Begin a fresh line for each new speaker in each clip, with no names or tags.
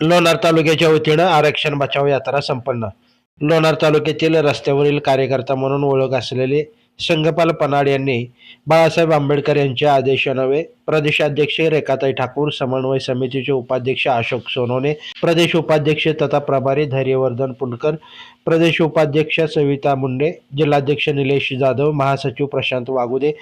लोणार तालुक्याच्या वतीनं आरक्षण बचाव यात्रा संपन्न. लोणार तालुक्यातील रस्त्यावरील कार्यकर्ता म्हणून ओळख असलेले संगपाल पनाड यांनी बाळासाहेब आंबेडकर यांच्या आदेशानवे प्रदेशाध्यक्ष रेखाताई ठाकूर समन्वय समितीचे उपाध्यक्ष अशोक सोनवणे प्रदेश उपाध्यक्ष तथा प्रभारी धैर्यवर्धन पुणकर प्रदेश उपाध्यक्ष सविता मुंडे जिल्हाध्यक्ष निलेश जाधव महासचिव प्रशांत वागुदे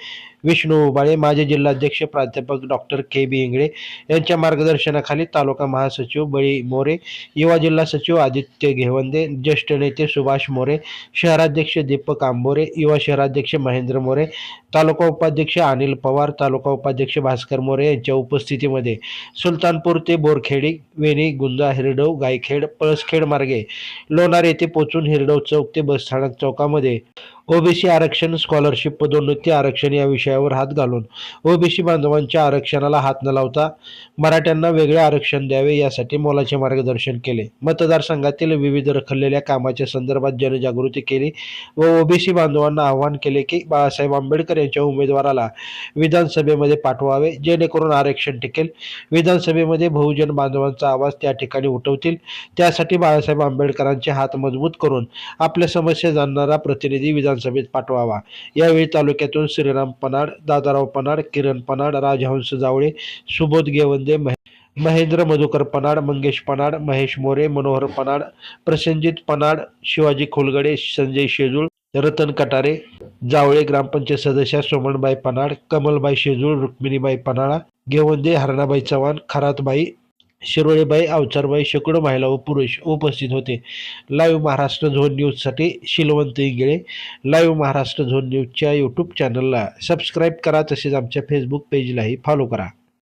विष्णू उबाळे माजी जिल्हाध्यक्ष प्राध्यापक डॉक्टर के बी इंगळे यांच्या मार्गदर्शनाखाली तालुका महासचिव बळी मोरे युवा जिल्हा सचिव आदित्य घेवंदे ज्येष्ठ नेते सुभाष मोरे शहराध्यक्ष दीपक आंबोरे युवा शहराध्यक्ष महेंद्र मोरे तालुका उपाध्यक्ष अनिल पवार तालुका उपाध्यक्ष भास्कर मोरे यांच्या उपस्थितीमध्ये सुलतानपूर ते बोरखेडी वेणी गुंजा हिरडव गायखेड पळसखेड मार्गे लोणार येथे पोचून हिरडव चौक ते बसस्थानक चौकामध्ये ओबीसी आरक्षण स्कॉलरशिप पदोन्नती आरक्षण या विषयावर हात घालून ओबीसी बांधवांच्या आरक्षणाला हात न लावता मराठ्यांना वेगळे आरक्षण द्यावे यासाठी मोलाचे मार्गदर्शन केले. मतदारसंघातील विविध रखडलेल्या कामाच्या संदर्भात जनजागृती केली व ओबीसी बांधवांना आवाहन केले की बाळासाहेब आंबेडकर यांच्या उमेदवाराला विधानसभेमध्ये पाठवावे जेणेकरून आरक्षण टिकेल. विधानसभेमध्ये बहुजन बांधवांचा आवाज त्या ठिकाणी उठवतील. त्यासाठी बाळासाहेब आंबेडकरांचे हात मजबूत करून आपल्या समस्या जाणणारा प्रतिनिधी विधानसभेत पाठवावा. यावेळी तालुक्यातून श्रीराम पनाड दादाराव पनाड किरण पनाड राजहंस जावळे सुबोध गेवंदे महेंद्र मधुकर पनाड मंगेश पनाड महेश मोरे मनोहर पनाड प्रसंजित पनाड शिवाजी खोलगडे संजय शेजूळ रतन कटारे जावळे ग्रामपंचायत सदस्या सोमणबाई पनाड कमलबाई शेजूळ रुक्मिणीबाई पनाळा गेवंदे हरणाबाई चव्हाण खरातबाई शिरोळेबाई अवचारबाई शेकडो महिला व पुरुष उपस्थित होते. लाईव्ह महाराष्ट्र झोन न्यूजसाठी शिलवंत इंगळे. लाईव्ह महाराष्ट्र झोन न्यूजच्या यूट्यूब चॅनलला सबस्क्राईब करा. तसेच आमच्या फेसबुक पेजलाही फॉलो करा.